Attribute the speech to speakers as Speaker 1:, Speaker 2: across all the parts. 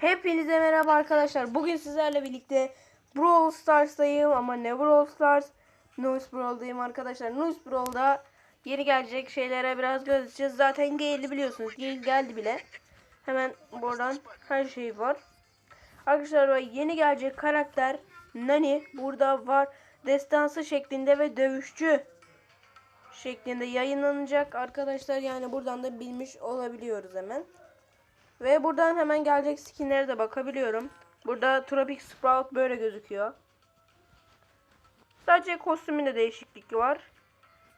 Speaker 1: Hepinize merhaba arkadaşlar. Bugün sizlerle birlikte Brawl Stars'tayım ama ne Brawl Stars? Noise Brawl'dayım arkadaşlar. Noise Brawl'da yeni gelecek şeylere biraz göz atacağız. Zaten geldi biliyorsunuz. Gel geldi bile. Hemen buradan her şey var. Arkadaşlar yeni gelecek karakter Nani burada var. Destansı şeklinde ve dövüşçü şeklinde yayınlanacak arkadaşlar. Yani buradan da bilmiş olabiliyoruz hemen. Ve buradan hemen gelecek skinlere de bakabiliyorum. Burada Tropic Sprout böyle gözüküyor. Sadece kostümünde değişiklik var.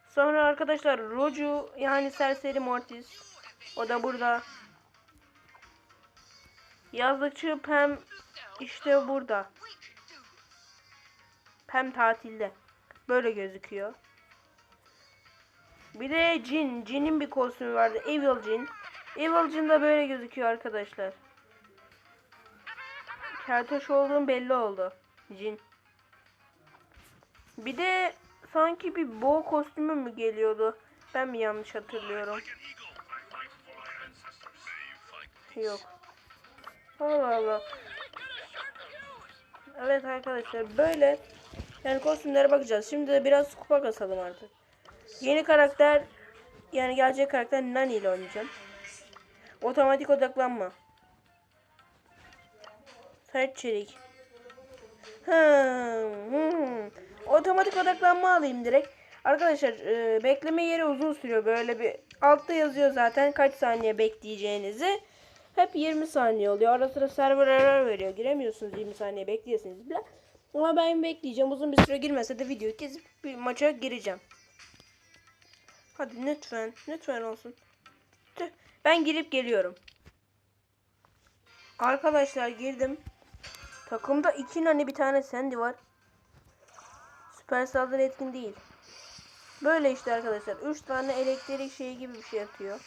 Speaker 1: Sonra arkadaşlar Roju yani Serseri Mortis. O da burada. Yazlıkçı Pem işte burada. Pem tatilde. Böyle gözüküyor. Bir de Jin. Jin'in bir kostümü vardı. Evil Jin. Evil Jin de böyle gözüküyor arkadaşlar. Keltoş olduğum belli oldu. Jin. Bir de sanki bir boğa kostümü mü geliyordu? Ben mi yanlış hatırlıyorum? Yok. Allah Allah. Evet arkadaşlar böyle yani kostümlere bakacağız. Şimdi de biraz kupa kasalım artık. Yeni karakter yani gelecek karakter Nani ile oynayacağım. Otomatik odaklanma. Sert çelik. Hmm. Otomatik odaklanma alayım direkt. Arkadaşlar e, bekleme yeri uzun sürüyor. Böyle bir altta yazıyor zaten kaç saniye bekleyeceğinizi. Hep 20 saniye oluyor. Ara sıra server error veriyor. Giremiyorsunuz 20 saniye bekleyesiniz bile. Ama ben bekleyeceğim. Uzun bir süre girmese de videoyu kesip bir maça gireceğim. Hadi lütfen. Lütfen olsun. Tüh. Ben girip geliyorum. Arkadaşlar girdim. Takımda iki nane bir tane Sandy var. Süper saldırı etkin değil. Böyle işte arkadaşlar. Üç tane elektrik şeyi gibi bir şey atıyor.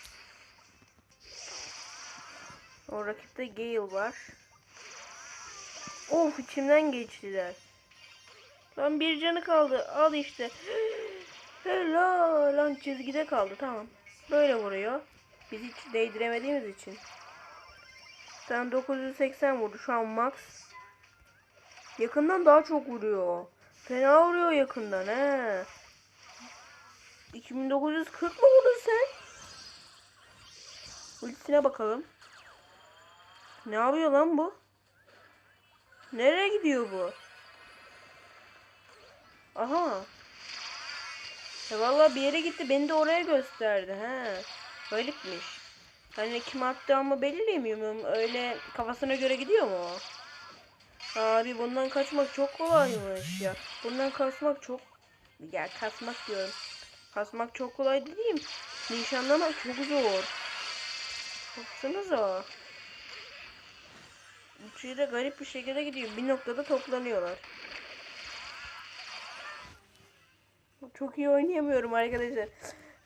Speaker 1: O rakipte Gale var. Of içimden geçtiler. Lan bir canı kaldı. Al işte. Helal lan çizgide kaldı tamam. Böyle vuruyor. Biz hiç değdiremediğimiz için. Sen 980 vurdu şu an max. Yakından daha çok vuruyor. Fena vuruyor yakından he. 2940 mı vurdun sen? Ultisine bakalım. Ne yapıyor lan bu? Nereye gidiyor bu? Aha. Ya vallahi bir yere gitti. Beni de oraya gösterdi. He. Garipmiş. Hani kim attı ama belirleyemiyorum. Öyle kafasına göre gidiyor mu? Abi bundan kaçmak çok kolaymış ya. Bundan kaçmak çok... Ya kasmak diyorum. Kasmak çok kolay dediğim. Nişanlamak çok zor. Baksanıza. Üçü de garip bir şekilde gidiyor. Bir noktada toplanıyorlar. Çok iyi oynayamıyorum arkadaşlar.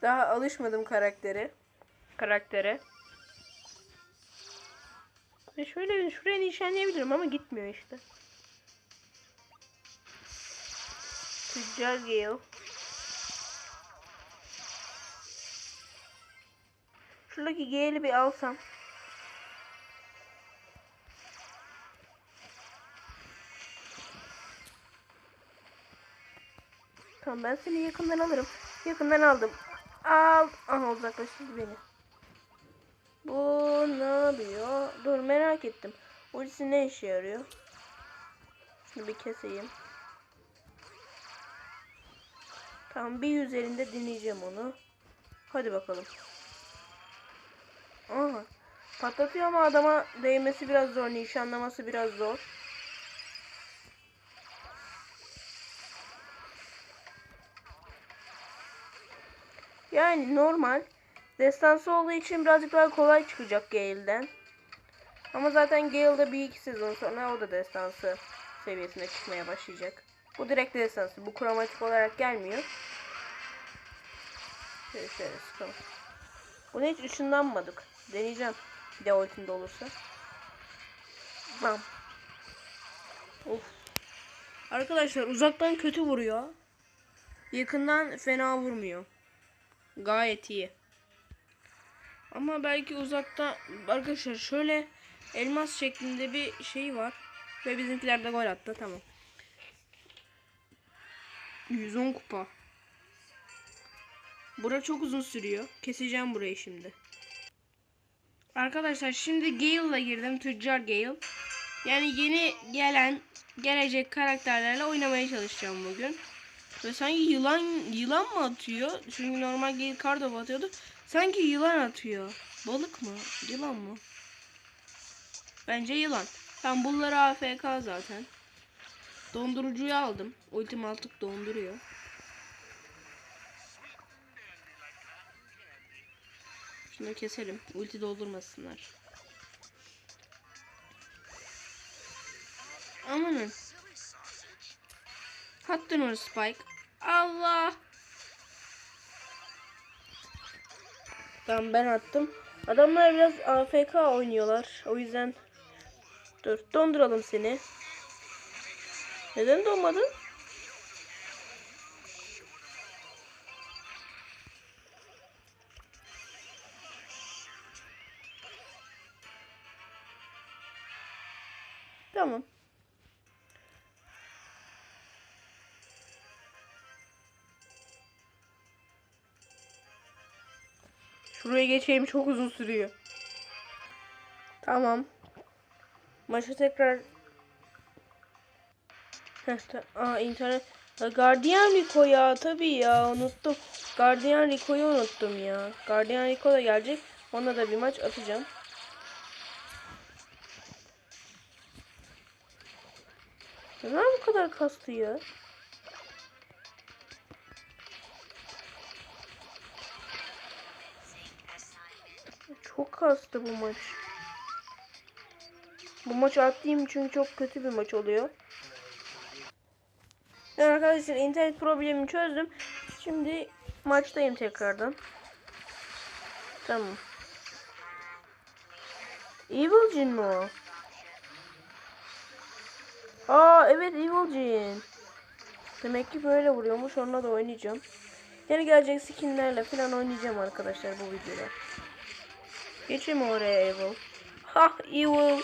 Speaker 1: Daha alışmadım karaktere. Karaktere. Ve şöyle şuraya nişanlayabilirim ama gitmiyor işte. Tüccar Gale. Şuradaki Gale'i bir alsam. Tamam ben seni yakından alırım. Yakından aldım. Al. Aha uzaklaştırdı beni. Bu ne yapıyor? Dur merak ettim. Ultisi ne işe yarıyor? Şunu bir keseyim. Tamam bir üzerinde deneyeceğim onu. Hadi bakalım. Aha. Patlatıyor ama adama değmesi biraz zor. Nişanlaması biraz zor. Yani normal. Destansı olduğu için birazcık daha kolay çıkacak Gale'den. Ama zaten Gale'da bir iki sezon sonra o da destansı seviyesine çıkmaya başlayacak. Bu direkt destansı. Bu kromatik olarak gelmiyor. Şöyle şöyle sıkalım. Bunu hiç ışınlanmadık. Deneyeceğim. Bir de ultimde olursa. Bam. Of. Arkadaşlar uzaktan kötü vuruyor. Yakından fena vurmuyor. Gayet iyi. Ama belki uzakta arkadaşlar şöyle elmas şeklinde bir şey var. Ve bizimkiler de gol attı. Tamam. 110 kupa. Bura çok uzun sürüyor. Keseceğim burayı şimdi. Arkadaşlar şimdi Gale'la girdim. Tüccar Gale. Yani yeni gelen gelecek karakterlerle oynamaya çalışacağım bugün. Ve sanki yılan yılan mı atıyor? Çünkü normal Gale Kardoff atıyordu. Sanki yılan atıyor. Balık mı? Yılan mı? Bence yılan. Tam bunları AFK zaten. Dondurucuyu aldım. Ultim artık donduruyor. Şunu keselim. Ulti doldurmasınlar. Amanın. Attın onu Spike. Allah. Tamam ben attım. Adamlar biraz AFK oynuyorlar. O yüzden dur donduralım seni. Neden donmadın? Şuraya geçeyim çok uzun sürüyor. Tamam. Maça tekrar Heh, Aa internet. Guardian Rico ya tabii ya unuttum. Guardian Rico'yu unuttum ya. Guardian Rico da gelecek. Ona da bir maç atacağım. Neden bu kadar kastı ya? Çok kastı bu maç. Bu maç atlayayım çünkü çok kötü bir maç oluyor. Evet arkadaşlar internet problemini çözdüm. Şimdi maçtayım tekrardan. Tamam. Evil Jin mi o? Aa evet Evil Jin. Demek ki böyle vuruyormuş. Onunla da oynayacağım. Yeni gelecek skinlerle falan oynayacağım arkadaşlar bu videoda. Geçeyim oraya Evil. Ha Evil.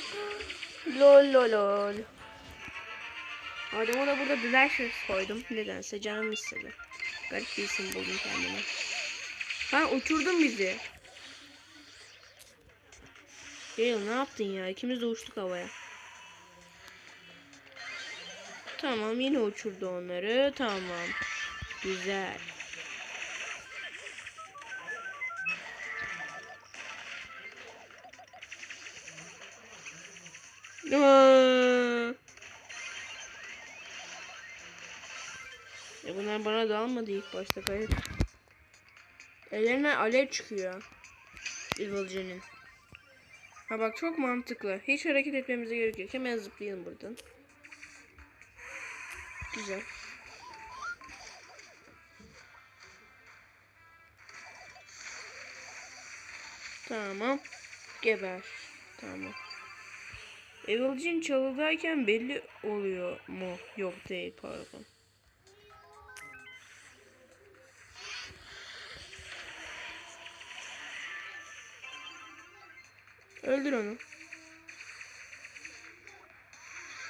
Speaker 1: Lol lol lol. Adama da burada Blashers koydum. Nedense canım istedi. Garip bir isim buldum kendime. Ha uçurdun bizi. Gale ne yaptın ya? İkimiz de uçtuk havaya. Tamam yine uçurdu onları. Tamam. Güzel. Ya bunlar bana dalmadı ilk başta kayıp. Ellerine alev çıkıyor. Evil'cinin. Ha bak çok mantıklı. Hiç hareket etmemize gerek yok. Hemen zıplayalım buradan. Güzel. Tamam. Geber. Tamam. Evil'cin çalıdayken belli oluyor mu? Yok değil pardon. Öldür onu.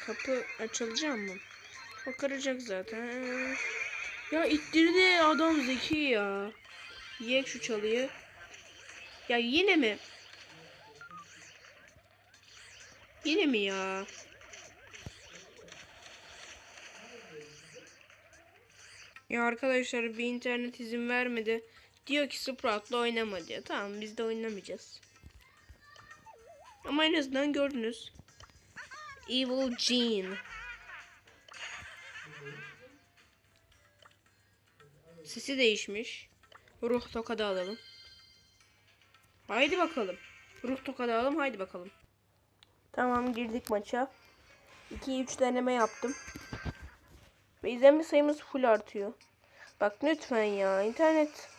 Speaker 1: Kapı açılacak mı? O kıracak zaten. Ya ittirdi adam zeki ya. Yek şu çalıyı. Ya yine mi? Yine mi ya? Ya arkadaşlar bir internet izin vermedi. Diyor ki Sprout'la oynama diyor. Tamam biz de oynamayacağız. Ama en azından gördünüz. Evil Gene. Sesi değişmiş. Ruh tokadı alalım. Haydi bakalım. Ruh tokadı alalım. Haydi bakalım. Tamam girdik maça. 2-3 deneme yaptım. Ve izlenme sayımız full artıyor. Bak lütfen ya internet.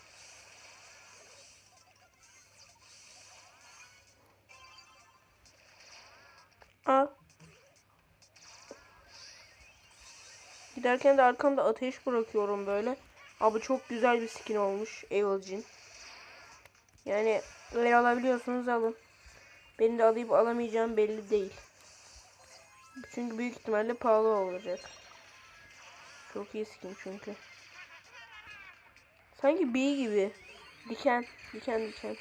Speaker 1: Al. Giderken de arkamda ateş bırakıyorum böyle. Abi çok güzel bir skin olmuş Evil Jin. Yani eğer alabiliyorsunuz alın. Beni de alayım alamayacağım belli değil. Çünkü büyük ihtimalle pahalı olacak. Çok iyi skin çünkü. Sanki bee gibi. Diken, diken, diken.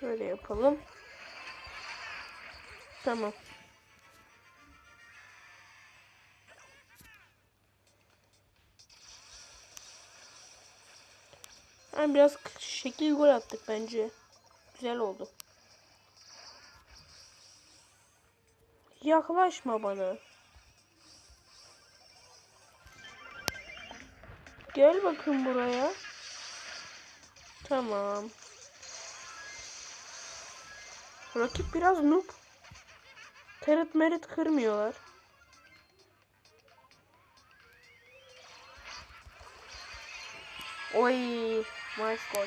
Speaker 1: Şöyle yapalım. Tamam. Yani biraz şekil gol attık bence. Güzel oldu. Yaklaşma bana. Gel bakın buraya. Tamam. Rakip biraz noob. Terit merit kırmıyorlar. Oy, nice gol.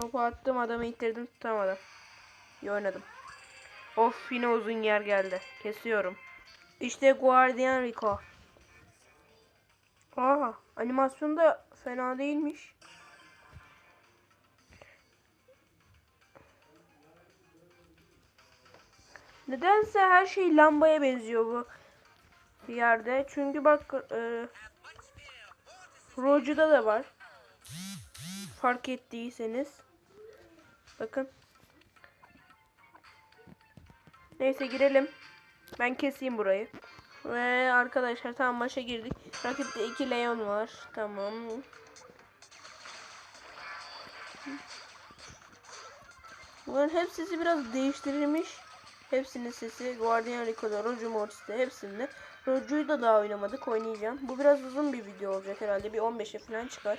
Speaker 1: Topu attım, adamı ittirdim, tutamadım. İyi oynadım. Of, yine uzun yer geldi. Kesiyorum. İşte Guardian Rico. Aa, animasyon da fena değilmiş. Nedense her şey lambaya benziyor bu bir yerde. Çünkü bak e, Roju'da da var. Fark ettiyseniz. Bakın. Neyse girelim. Ben keseyim burayı. Ve arkadaşlar tam maça girdik. Rakipte iki Leon var. Tamam. Bunların hepsi biraz değiştirilmiş. Hepsinin sesi Guardian Rico'da, Roger Mortis'te hepsinde. Roger'u da daha oynamadık. Oynayacağım. Bu biraz uzun bir video olacak herhalde. Bir 15'e falan çıkar.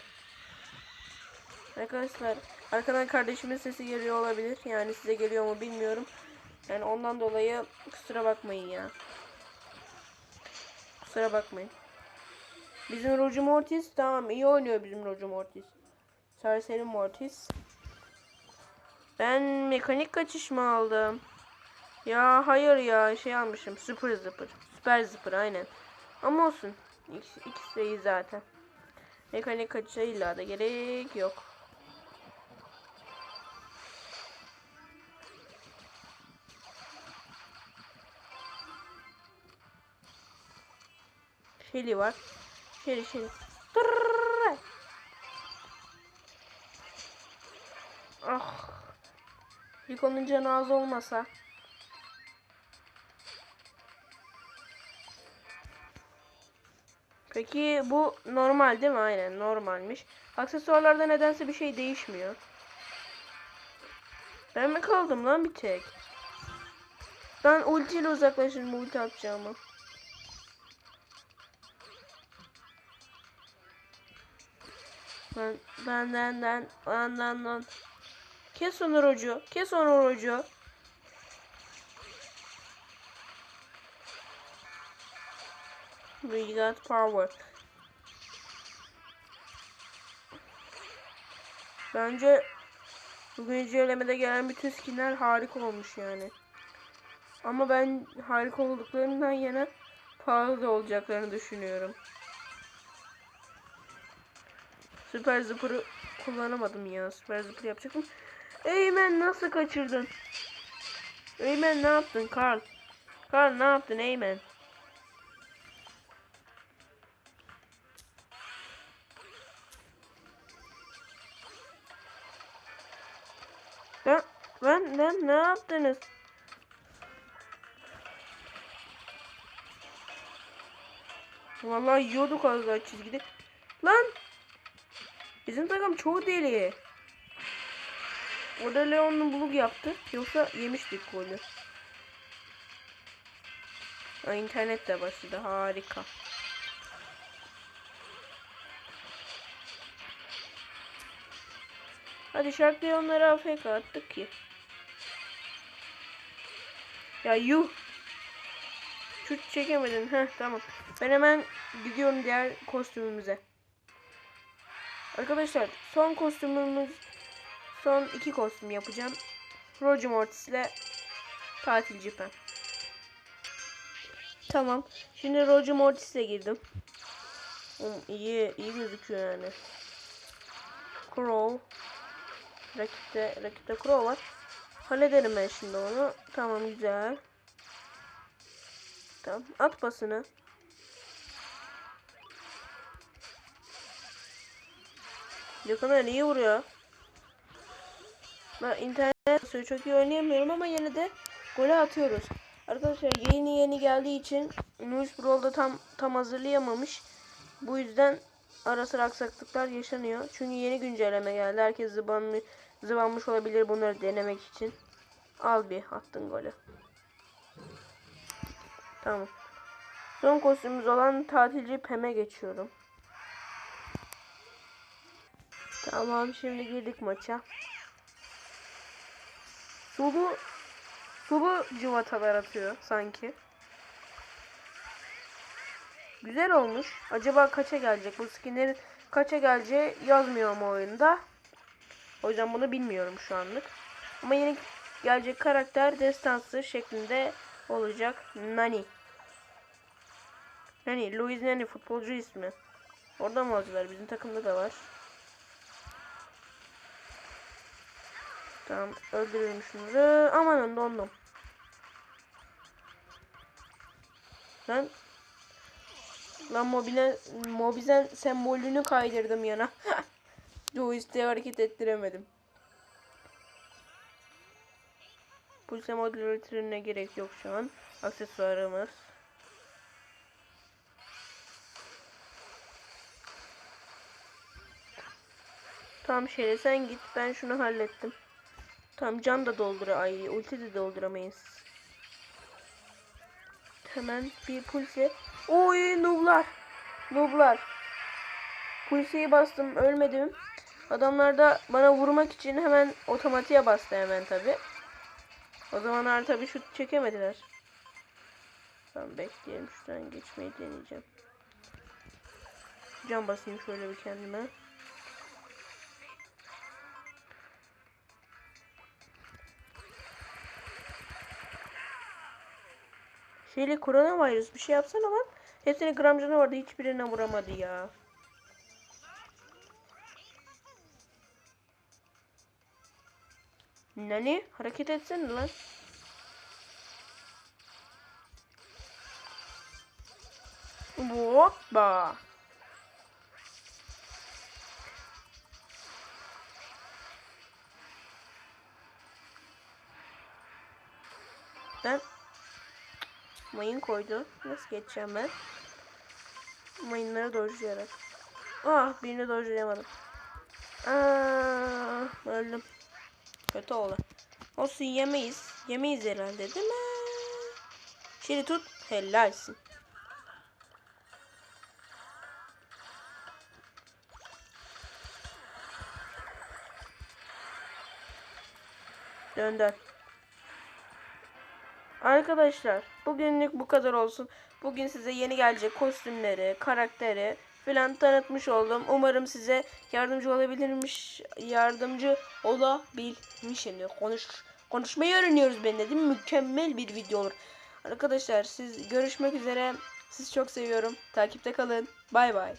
Speaker 1: Arkadaşlar arkadan kardeşimin sesi geliyor olabilir. Yani size geliyor mu bilmiyorum. Yani ondan dolayı kusura bakmayın ya. Kusura bakmayın. Bizim Roger Mortis tamam iyi oynuyor bizim Roger Mortis. Serseri Mortis. Ben mekanik kaçış mı aldım? Ya hayır ya şey almışım. Super zıpır. Süper zıpır aynen. Ama olsun. İkisi, ikisi de iyi zaten. Mekanik kaçışa illa da gerek yok. Şeli var. Şeli. Tırrrr. Ah. Rico'nun canı az olmasa. Peki bu normal değil mi? Aynen normalmiş. Aksesuarlarda nedense bir şey değişmiyor. Ben mi kaldım lan bir tek? Ben ultiyle uzaklaşırım ulti atacağımı. Ben benden ben benden ben. Kes onu Rocu. Kes onu Rocu. We got power. Bence bu güncellemede gelen bütün skinler harika olmuş yani. Ama ben harika olduklarından yana pahalı da olacaklarını düşünüyorum. Süper zıpırı kullanamadım ya. Süper zıpır yapacaktım. Eymen nasıl kaçırdın? Eymen ne yaptın Karl? Karl ne yaptın Eymen? Ben, ben, ben ne yaptınız? Vallahi yiyorduk az daha çizgide. Lan! Bizim takım çok deli. Orada Leon'un buluk yaptı. Yoksa yemiştik golü. Ha, internet de başladı. Harika. Hadi Shark Leon'ları AFK attık ki. Ya yuh. Şut çekemedin. Heh tamam. Ben hemen gidiyorum diğer kostümümüze. Arkadaşlar son kostümümüz son iki kostüm yapacağım. Roger Mortis ile tatilci pen. Tamam. Şimdi Roger Mortis'e girdim. Hmm, iyi iyi gözüküyor yani. Crow. Rakipte, rakipte Crow var. Hallederim ben şimdi onu. Tamam güzel. Tamam at pasını. Yakına iyi vuruyor. Ben internet basıyor, çok iyi oynayamıyorum ama yine de gole atıyoruz. Arkadaşlar yeni yeni geldiği için News Brawl'da tam tam hazırlayamamış. Bu yüzden ara sıra aksaklıklar yaşanıyor. Çünkü yeni güncelleme geldi. Herkes zıbanlı, zıbanmış olabilir bunları denemek için. Al bir attın golü. Tamam. Son kostümümüz olan tatilci Pem'e geçiyorum. Tamam şimdi girdik maça. Sulu sulu cıvatalar atıyor sanki. Güzel olmuş. Acaba kaça gelecek? Bu skinlerin kaça geleceği yazmıyor ama oyunda. O yüzden bunu bilmiyorum şu anlık. Ama yeni gelecek karakter destansı şeklinde olacak. Nani. Nani. Louis Nani futbolcu ismi. Orada mı aldılar? Bizim takımda da var. Tamam öldürüyorum şunları. Amanın dondum. Ben Lan mobile, mobizen sembolünü kaydırdım yana. Joystick'e hareket ettiremedim. Pulse modülatörüne gerek yok şu an. Aksesuarımız. Tamam şöyle sen git. Ben şunu hallettim. Tamam can da doldur. Ay ulti de dolduramayız. Hemen bir pulse. Oy nublar. Nublar. Pulseyi bastım ölmedim. Adamlar da bana vurmak için hemen otomatiğe bastı hemen tabi. O zamanlar tabi şut çekemediler. Tamam bekleyelim şuradan geçmeyi deneyeceğim. Can basayım şöyle bir kendime. Şeyle koronavirüs bir şey yapsana lan. Hepsinin gram canı vardı hiçbirine vuramadı ya. Nani? Hareket etsene lan. Hoppa. Ben mayın koydu. Nasıl geçeceğim ben? Mayınları dojlayarak. Ah birini dojlayamadım. Aa, öldüm. Kötü oldu. Olsun yemeyiz. Yemeyiz herhalde değil mi? Şimdi tut. Helalsin. Dön dön. Arkadaşlar bugünlük bu kadar olsun. Bugün size yeni gelecek kostümleri, karakteri filan tanıtmış oldum. Umarım size yardımcı olabilirmiş, yardımcı olabilmişimdir. Konuş, konuşmayı öğreniyoruz ben dedim. Mükemmel bir video olur. Arkadaşlar siz görüşmek üzere. Sizi çok seviyorum. Takipte kalın. Bay bay.